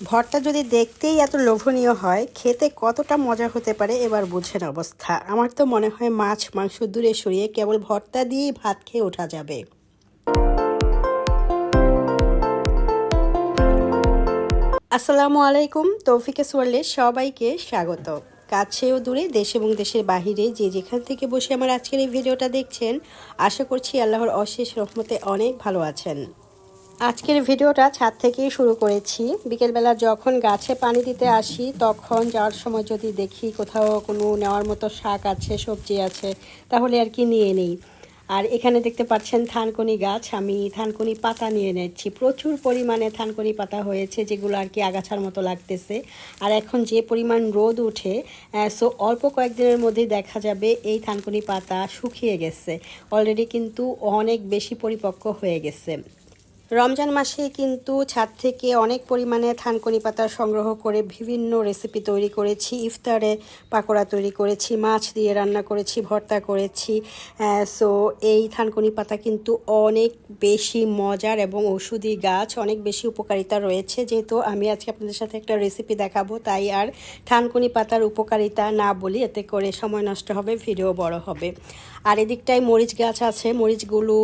ভর্তা যদি দেখতেই এত লোভনীয় হয়, খেতে কতটা মজা হতে পারে এবার বুঝেন অবস্থা। আমার তো মনে হয় মাছ, মাংস দূরে সরিয়ে কেবল ভর্তা দিয়েই ভাত খেয়ে ওঠা যাবে। আসসালামু আলাইকুম, তৌফিকে সোয়ালে সবাইকে স্বাগত। কাছে ও দূরে, দেশ এবং দেশের বাহিরে যে যেখান থেকে বসে আমার আজকের এই ভিডিওটা দেখছেন, আশা করছি আল্লাহর অশেষ রহমতে অনেক ভালো আছেন। আজকের ভিডিওটা ছাদ থেকেই শুরু করেছি। বিকেলবেলা যখন গাছে পানি দিতে আসি, তখন যাওয়ার সময় যদি দেখি কোথাও কোনো নেওয়ার মতো শাক আছে, সবজি আছে, তাহলে আর কি নিয়ে নেই। আর এখানে দেখতে পাচ্ছেন থানকুনি গাছ। আমি থানকুনি পাতা নিয়ে নিচ্ছি প্রচুর পরিমাণে থানকুনি পাতা হয়েছে, যেগুলো আর কি আগাছার মতো লাগতেছে। আর এখন যে পরিমাণ রোদ উঠে সো অল্প কয়েকদিনের মধ্যেই দেখা যাবে এই থানকুনি পাতা শুকিয়ে গেছে। অলরেডি কিন্তু অনেক বেশি পরিপক্ক হয়ে গেছে। রমজান মাসে কিন্তু ছাদ থেকে অনেক পরিমাণে থানকুনি পাতা সংগ্রহ করে বিভিন্ন রেসিপি তৈরি করেছি। ইফতারে পাকোড়া তৈরি করেছি, মাছ দিয়ে রান্না করেছি, ভর্তা করেছি। সো এই থানকুনি পাতা কিন্তু অনেক বেশি মজার এবং ওষুধি গাছ, অনেক বেশি উপকারিতা রয়েছে। যেহেতু আমি আজকে আপনাদের সাথে একটা রেসিপি দেখাবো, তাই আর থানকুনি পাতার উপকারিতা না বলি, এতে করে সময় নষ্ট হবে, ভিডিও বড় হবে। আর এদিকটায় মরিচ গাছ আছে, মরিচগুলো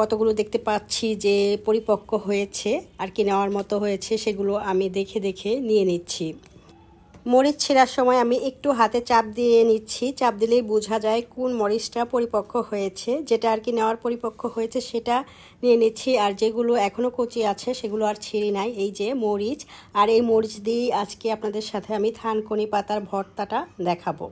কতগুলো দেখতে পাচ্ছি যে পরিপক্ক হয়েছে আর কি নেওয়ার মতো হয়েছে, সেগুলো আমি দেখে দেখে নিয়ে নিচ্ছি। মরিচ ছেঁড়ার সময় আমি একটু হাতে চাপ দিয়ে নিচ্ছি। চাপ দিলেই বোঝা যায় কোন মরিচটা পরিপক্ক হয়েছে। যেটা আর কি নেওয়ার পরিপক্ক হয়েছে সেটা নিয়ে নিচ্ছি। আর যেগুলো এখনও কচি আছে সেগুলো আর ছিঁড়ি নাই। এই যে মরিচ, আর এই মরিচ দিয়েই আজকে আপনাদের সাথে আমি থানকনি পাতার ভর্তাটা দেখাবো।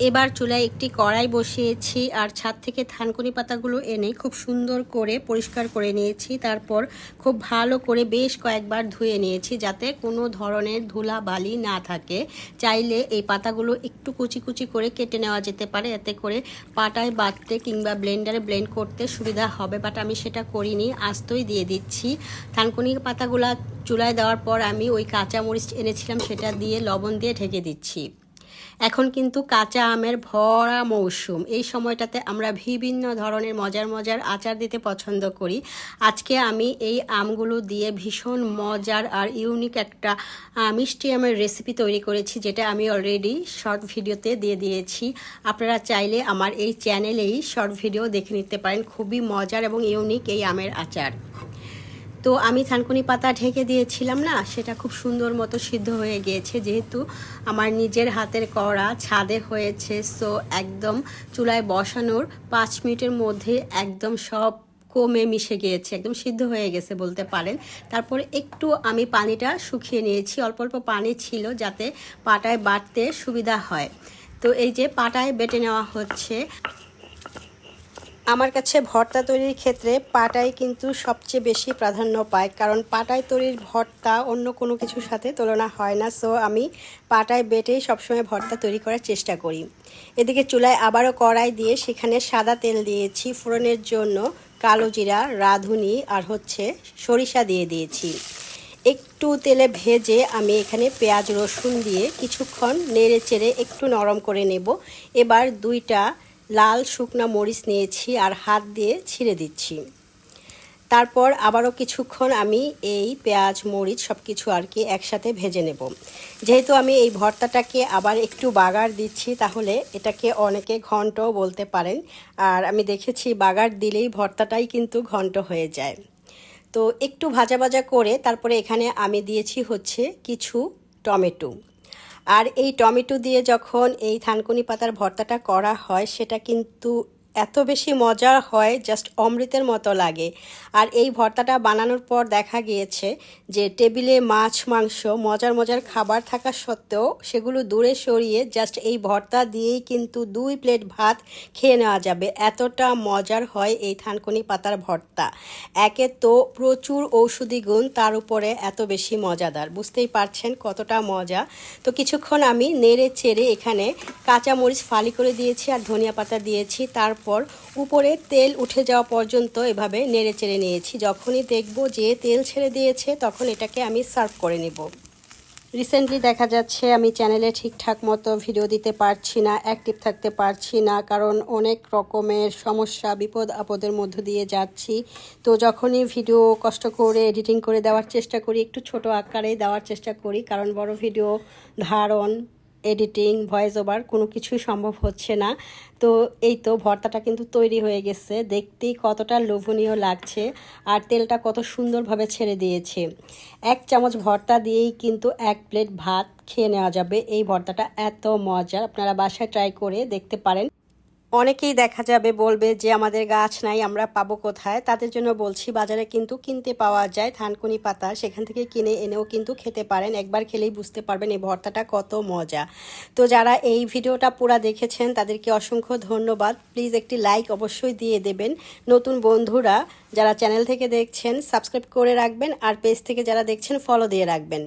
এবার চুলায় একটি কড়াই বসিয়েছি আর ছাদ থেকে থানকুনি পাতাগুলো এনে খুব সুন্দর করে পরিষ্কার করে নিয়েছি। তারপর খুব ভালো করে বেশ কয়েকবার ধুয়ে নিয়েছি যাতে কোনো ধরনের ধুলা বালি না থাকে। চাইলে এই পাতাগুলো একটু কুচি কুচি করে কেটে নেওয়া যেতে পারে। এতে করে পাটায় বাটতে কিংবা ব্লেন্ডারে ব্লেন্ড করতে সুবিধা হবে, বাট আমি সেটা করিনি, আস্তই দিয়ে দিচ্ছি। থানকুনি পাতাগুলো চুলায় দেওয়ার পর আমি ওই কাঁচামরিচ এনেছিলাম, সেটা দিয়ে লবণ দিয়ে ঢেকে দিচ্ছি। এখন কিন্তু কাঁচা আমের ভরা মৌসুম। এই সময়টাতে আমরা বিভিন্ন ধরনের মজার মজার আচার দিতে পছন্দ করি। আজকে আমি এই আমগুলো দিয়ে ভীষণ মজার আর ইউনিক একটা মিষ্টি আমের রেসিপি তৈরি করেছি, যেটা আমি অলরেডি শর্ট ভিডিওতে দিয়ে দিয়েছি। আপনারা চাইলে আমার এই চ্যানেলেই শর্ট ভিডিও দেখে নিতে পারেন। খুবই মজার এবং ইউনিক এই আমের আচার। তো আমি থানকুনি পাতা ঢেকে দিয়েছিলাম না, সেটা খুব সুন্দর মতো সিদ্ধ হয়ে গিয়েছে যেহেতু আমার নিজের হাতের কড়া ছাদে হয়েছে সো একদম চুলায় বসানোর পাঁচ মিনিটের মধ্যে একদম সব কমে মিশে গিয়েছে, একদম সিদ্ধ হয়ে গেছে বলতে পারেন। তারপরে একটু আমি পানিটা শুকিয়ে নিয়েছি, অল্প অল্প পানি ছিল যাতে পাটায় বাটতে সুবিধা হয়। তো এই যে পাটায় বেটে নেওয়া হচ্ছে আমার কাছে ভর্তা তৈরির ক্ষেত্রে পাটাই কিন্তু সবচেয়ে বেশি প্রাধান্য পায়, কারণ পাটাই তৈরির ভর্তা অন্য কোনো কিছুর সাথে তুলনা হয় না। সো আমি পাটায় বেটেই সবসময় ভর্তা তৈরি করার চেষ্টা করি। এদিকে চুলায় আবারও কড়াই দিয়ে সেখানে সাদা তেল দিয়েছি, ফোড়নের জন্য কালো জিরা, রাঁধুনি আর হচ্ছে সরিষা দিয়ে দিয়েছি। একটু তেলে ভেজে আমি এখানে পেঁয়াজ রসুন দিয়ে কিছুক্ষণ নেড়ে চেড়ে একটু নরম করে নেব। এবার দুইটা লাল শুকনা মরিচ নিয়েছি আর হাত দিয়ে ছিঁড়ে দিচ্ছি। তারপর আবারও কিছুক্ষণ আমি এই পেঁয়াজ, মরিচ সব কিছু আর কি একসাথে ভেজে নেব। যেহেতু আমি এই ভর্তাটাকে আবার একটু বাগার দিচ্ছি, তাহলে এটাকে অনেকে ঘন্টও বলতে পারেন। আর আমি দেখেছি বাগার দিলেই ভর্তাটাই কিন্তু ঘন্ট হয়ে যায়। তো একটু ভাজা ভাজা করে তারপরে এখানে আমি দিয়েছি হচ্ছে কিছু টমেটো। আর এই টমেটো দিয়ে যখন এই থানকুনি পাতার ভর্তাটা করা হয় সেটা কিন্তু এত বেশি মজার হয় জাস্ট অমৃতের মতো লাগে। আর এই ভর্তাটা বানানোর পর দেখা গিয়েছে যে টেবিলে মাছ, মাংস, মজার মজার খাবার থাকা সত্ত্বেও সেগুলো দূরে সরিয়ে জাস্ট এই ভর্তা দিয়েই কিন্তু দুই প্লেট ভাত খেয়ে নেওয়া যাবে। এতটা মজার হয় এই থানকুনি পাতার ভর্তা। একে তো প্রচুর ঔষধি গুণ, তার উপরে এত বেশি মজাদার। বুঝতেই পারছেন কতটা মজা। তো কিছুক্ষণ আমি নেড়ে চেড়ে এখানে কাঁচা মরিচ ফালি করে দিয়েছি আর ধনিয়া পাতা দিয়েছি। তার পর উপরে তেল উঠে যাওয়া পর্যন্ত এভাবে নেড়ে চেড়ে নিয়েছি। যখনই দেখব যে তেল ছেড়ে দিয়েছে, তখন এটাকে আমি সার্ভ করে নেব। রিসেন্টলি দেখা যাচ্ছে আমি চ্যানেলে ঠিকঠাক মতো ভিডিও দিতে পারছি না, অ্যাক্টিভ থাকতে পারছি না, কারণ অনেক রকমের সমস্যা, বিপদ, আপদের মধ্য দিয়ে যাচ্ছি। তো যখনই ভিডিও কষ্ট করে এডিটিং করে দেওয়ার চেষ্টা করি, একটু ছোট আকারে দেওয়ার চেষ্টা করি, কারণ বড় ভিডিও ধারণ এডিটিং ভয়েস ওভার কোনো কিছুই সম্ভব হচ্ছে না। তো এই তো ভর্তাটা কিন্তু তৈরি হয়ে গেছে। দেখতেই কতটা লোভনীয় লাগছে আর তেলটা কত সুন্দরভাবে ছেড়ে দিয়েছে। এক চামচ ভর্তা দিয়েই কিন্তু এক প্লেট ভাত খেয়ে নেওয়া যাবে। এই ভর্তাটা এত মজার। আপনারা বাসায় ট্রাই করে দেখতে পারেন। অনেকেই দেখা যাবে, বলবে যে আমাদের গাছ নাই, আমরা পাবো কোথায়? তাদের জন্য বলছি, বাজারে কিন্তু কিনতে পাওয়া যায় থানকুনি পাতা। সেখান থেকে কিনে এনেও কিন্তু খেতে পারেন। একবার খেলেই বুঝতে পারবেন এই ভর্তাটা কত মজা। তো যারা এই ভিডিওটা পুরা দেখেছেন, তাদেরকে অসংখ্য ধন্যবাদ। প্লিজ একটি লাইক অবশ্যই দিয়ে দেবেন। নতুন বন্ধুরা যারা চ্যানেল থেকে দেখছেন, সাবস্ক্রাইব করে রাখবেন। আর পেজ থেকে যারা দেখছেন ফলো দিয়ে রাখবেন।